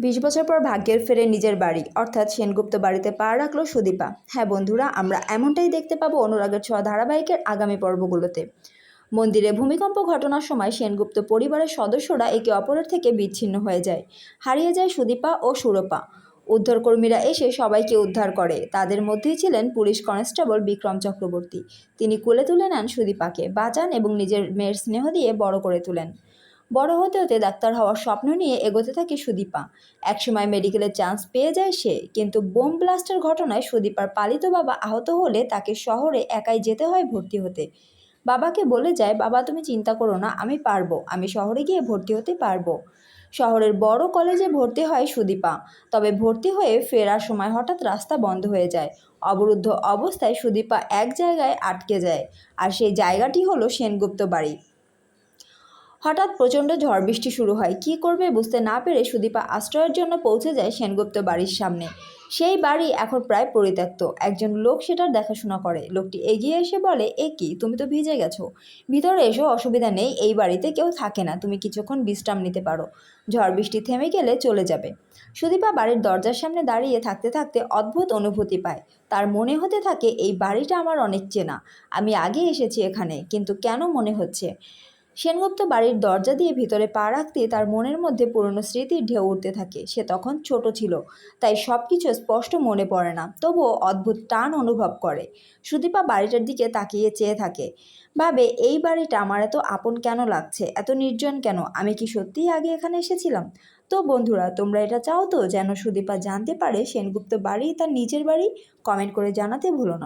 বিশ বছর পর ভাগ্যের ফেরে নিজের বাড়ি। অর্থাৎ সেনগুপ্ত বাড়িতে পা রাখল সুদীপা। হ্যাঁ বন্ধুরা, আমরা এমনটাই দেখতে পাবো অনুরাগের ছোঁয়া ধারাবাহিকের আগামী পর্বগুলোতে। মন্দিরে ভূমিকম্প ঘটনার সময় সেনগুপ্ত পরিবারের সদস্যরা একে অপরের থেকে বিচ্ছিন্ন হয়ে যায়। হারিয়ে যায় সুদীপা ও সুরপা। উদ্ধারকর্মীরা এসে সবাইকে উদ্ধার করে। তাদের মধ্যেই ছিলেন পুলিশ কনস্টেবল বিক্রম চক্রবর্তী। তিনি কোলে তুলে নেন সুদীপাকে। বাঁচান এবং নিজের মেয়ের স্নেহ দিয়ে বড় করে তোলেন। বড় হতে হতে ডাক্তার হওয়ার স্বপ্ন নিয়ে এগোতে থাকে সুদীপা। একসময় মেডিকেলের চান্স পেয়ে যায় সে, কিন্তু বোম ব্লাস্টের ঘটনায় সুদীপার পালিত বাবা আহত হলে তাকে শহরে একাই যেতে হয় ভর্তি হতে। বাবাকে বলে যায়, বাবা, তুমি চিন্তা করো না, আমি পারব, আমি শহরে গিয়ে ভর্তি হতে পারব। শহরের বড় কলেজে ভর্তি হয় সুদীপা, তবে ভর্তি হয়ে ফেরার সময় হঠাৎ রাস্তা বন্ধ হয়ে যায়। অবরুদ্ধ অবস্থায় সুদীপা এক জায়গায় আটকে যায়, আর সেই জায়গাটি হলো সেনগুপ্ত বাড়ি। হঠাৎ প্রচণ্ড ঝড় বৃষ্টি শুরু হয়। কী করবে বুঝতে না পেরে সুদীপা আশ্রয়ের জন্য পৌঁছে যায় সেনগুপ্ত বাড়ির সামনে। সেই বাড়ি এখন প্রায় পরিত্যক্ত। একজন লোক সেটার দেখাশোনা করে। লোকটি এগিয়ে এসে বলে, এ কি? তুমি তো ভিজে গেছো। ভিতরে এসো, অসুবিধা নেই। এই বাড়িতে কেউ থাকে না। তুমি কিছুক্ষণ বিশ্রাম নিতে পারো। ঝড় বৃষ্টি থেমে গেলে চলে যাবে। সুদীপা বাড়ির দরজার সামনে দাঁড়িয়ে থাকতে থাকতে অদ্ভুত অনুভূতি পায়। তার মনে হতে থাকে, এই বাড়িটা আমার অনেক চেনা। আমি আগে এসেছি এখানে, কিন্তু কেন মনে হচ্ছে? সেনগুপ্ত বাড়ির দরজা দিয়ে ভিতরে পা রাখতে তার মনের মধ্যে পুরনো স্মৃতির ঢেউ উঠতে থাকে। সে তখন ছোট ছিল, তাই সব কিছু স্পষ্ট মনে পড়ে না, তবুও অদ্ভুত টান অনুভব করে। সুদীপা বাড়িটার দিকে তাকিয়ে চেয়ে থাকে, ভাবে, এই বাড়িটা আমার এত আপন কেন লাগছে? এত নির্জন কেন? আমি কি সত্যিই আগে এখানে এসেছিলাম? তো বন্ধুরা, তোমরা এটা চাও তো যেন সুদীপা জানতে পারে সেনগুপ্ত বাড়ি তার নিজের বাড়ি? কমেন্ট করে জানাতে ভুলো না।